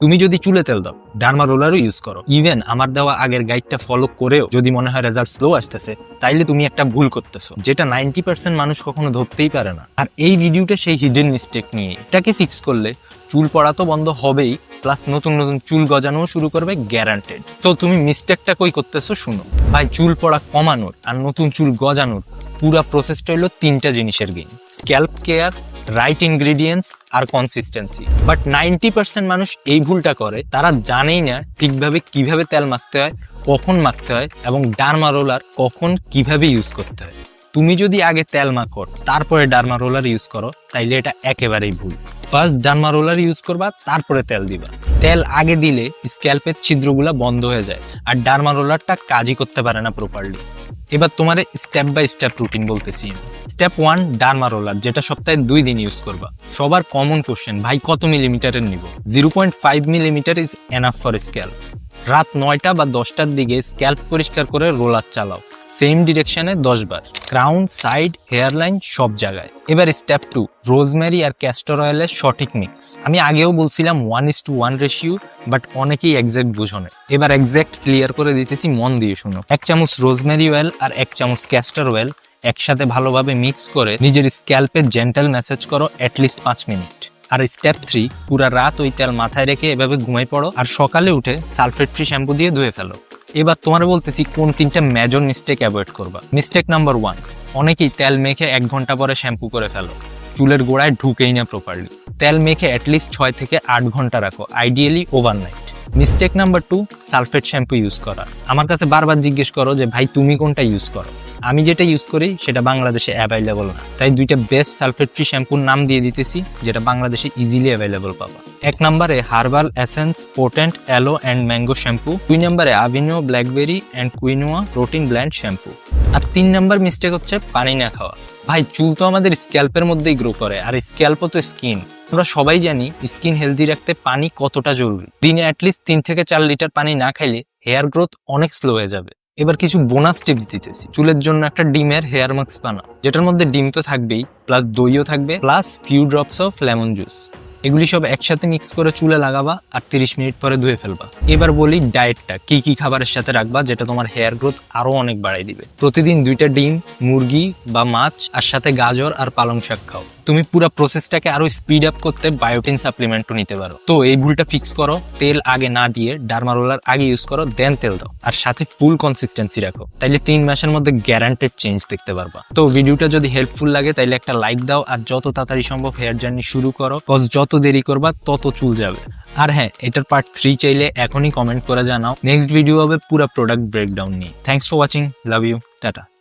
তুমি যদি চুলে তেল দাও, ডার্মা রোলারও ইউজ করো। ইভেন আমার দেওয়া আগের গাইডটা ফলো করেও যদি মনে হয় রেজাল্ট স্লো আসতেছে, তাইলে তুমি একটা ভুল করতেছো, যেটা নাইনটি পার্সেন্ট মানুষ কখনো ধরতেই পারে না। আর এই ভিডিওটা সেই হিডেন মিস্টেক নিয়ে এটাকে ফিক্স করলে চুল পড়া তো বন্ধ হবেই প্লাস নতুন নতুন চুল গজানোও শুরু করবে গ্যারান্টেড তো তুমি মিস্টেকটা কই করতেছো শুনো। ভাই, চুল পড়া কমানোর আর নতুন চুল গজানোর পুরা প্রসেসটা হলো তিনটা জিনিসের game scalp care right ingredients R consistency but ninety percent মানুষ এই ভুলটা করে, তারা জানেই না ঠিকভাবে কীভাবে তেল মাখতে হয়, কখন মাখতে হয় এবং ডার্মা রোলার কখন কীভাবে ইউজ করতে হয়। তুমি যদি আগে তেল মাখো, তারপরে ডার্মা রোলার ইউজ করো, তাইলে এটা একেবারেই ভুল। ফার্স্ট ডার্মা রোলার ইউজ করবা, তারপরে তেল দিবা। তেল আগে দিলে স্ক্যাল্পের ছিদ্রগুলা বন্ধ হয়ে যায়, আর ডার্মা রোলারটা কাজই করতে পারে না প্রপারলি এবার তোমার স্টেপ বাই স্টেপ রুটিন বলতেছি। স্টেপ ওয়ান ডার্মা রোলার যেটা সপ্তাহে দুই দিন ইউজ করবা। সবার কমন কোশ্চেন ভাই কত মিলিমিটারের নিব? Zero point five millimetre is enough for scalp রাত নয়টা বা দশটার দিকে স্ক্যাল্প পরিষ্কার করে রোলার চালাও। সেম ডিরেকশনে দশ বার। ক্রাউন সাইড হেয়ারলাইন সব জায়গায়। এবার স্টেপ টু রোজমেরি আর ক্যাস্টর অয়েলের সঠিক মিক্স আমি আগেও বলছিলাম one is to one ratio but অনেকেই এক্সাক্ট বুঝো না। এবার এক্সাক্ট ক্লিয়ার করে দিতেছি, মন দিয়ে শুনো। এক চামচ রোজমেরি অয়েল আর এক চামচ ক্যাস্টর অয়েল একসাথে ভালোভাবে মিক্স করে নিজের স্ক্যাল্পে জেন্টাল ম্যাসেজ করো অ্যাটলিস্ট পাঁচ মিনিট। আর স্টেপ থ্রি পুরা রাত ওই তেল মাথায় রেখে এভাবে ঘুমাই পড়ো। আর সকালে উঠে সালফেট ফ্রি শ্যাম্পু দিয়ে ধুয়ে ফেলো। এবার তোমার বলতেছি কোন তিনটা মেজর মিস্টেক অ্যাভয়েড করবা। মিস্টেক নাম্বার ওয়ান অনেকেই তেল মেখে এক ঘণ্টা পরে শ্যাম্পু করে ফেলো। চুলের গোড়ায় ঢুকেই না প্রপারলি তেল মেখে অ্যাটলিস্ট ছয় থেকে আট ঘণ্টা রাখো ideally overnight mistake number two sulphate shampoo use করা। আমার কাছে বারবার জিজ্ঞেস করো যে, ভাই, তুমি কোনটা ইউজ করো? আমি যেটা ইউজ করি সেটা বাংলাদেশে অ্যাভেলেবল না। তাই দুইটা বেস্ট সালফেট ফ্রি শ্যাম্পুর নাম দিয়ে দিতেছি, যেটা বাংলাদেশে ইজিলি অ্যাভেলেবল পাবা। এক নম্বরে Herbal Essence potent aloe and mango shampoo দুই নম্বরে Aveeno blackberry and quinoa protein blend shampoo আর তিন নম্বর মিস্টেক হচ্ছে পানি না খাওয়া। ভাই, চুল তো আমাদের স্ক্যাল্পের মধ্যেই গ্রো করে, আর স্ক্যাল্পও তো স্কিন আমরা সবাই জানি স্কিন হেলদি রাখতে পানি কতটা জরুরি। দিনে অ্যাটলিস্ট তিন থেকে চার লিটার পানি না খাইলে হেয়ার গ্রোথ অনেক স্লো হয়ে যাবে। এবার কিছু বোনাস টিপস দিতেছি চুলের জন্য একটা ডিমের হেয়ার মাস্ক বানা যেটার মধ্যে ডিম তো থাকবেই প্লাস দইও থাকবে plus few drops of lemon juice এগুলি সব একসাথে মিক্স করে চুলে লাগাবা, আর তিরিশ মিনিট পরে ধুয়ে ফেলবা। এবার বলি ডায়েটটা কি কি খাবারের সাথে রাখবা, যেটা তোমার হেয়ার গ্রোথ আরও অনেক বাড়াই দিবে। প্রতিদিন দুইটা ডিম, মুরগি বা মাছ, আর সাথে গাজর আর পালং শাক খাও। তুমি পুরো প্রসেসটাকে আরও স্পিড আপ করতে বায়োটিন সাপ্লিমেন্টও নিতে পারো। তো এই ভুলটা ফিক্স করো, তেল আগে না দিয়ে ডার্মা রোলার আগে ইউজ করো দেন তেল দাও। আর সাথে ফুল কনসিস্টেন্সি রাখো। তাইলে তিন মাসের মধ্যে গ্যারান্টেড চেঞ্জ দেখতে পারবা। তো ভিডিওটা যদি হেল্পফুল লাগে, তাইলে একটা লাইক দাও, আর যত তাড়াতাড়ি সম্ভব হেয়ার জার্নি শুরু করো কজ যত দেরি করবা, তত চুল যাবে। আর হ্যাঁ এটার পার্ট থ্রি চাইলে এখনই কমেন্ট করে জানাও। নেক্সট ভিডিও হবে পুরো প্রোডাক্ট ব্রেকডাউন নিয়ে। Thanks for watching love you tata.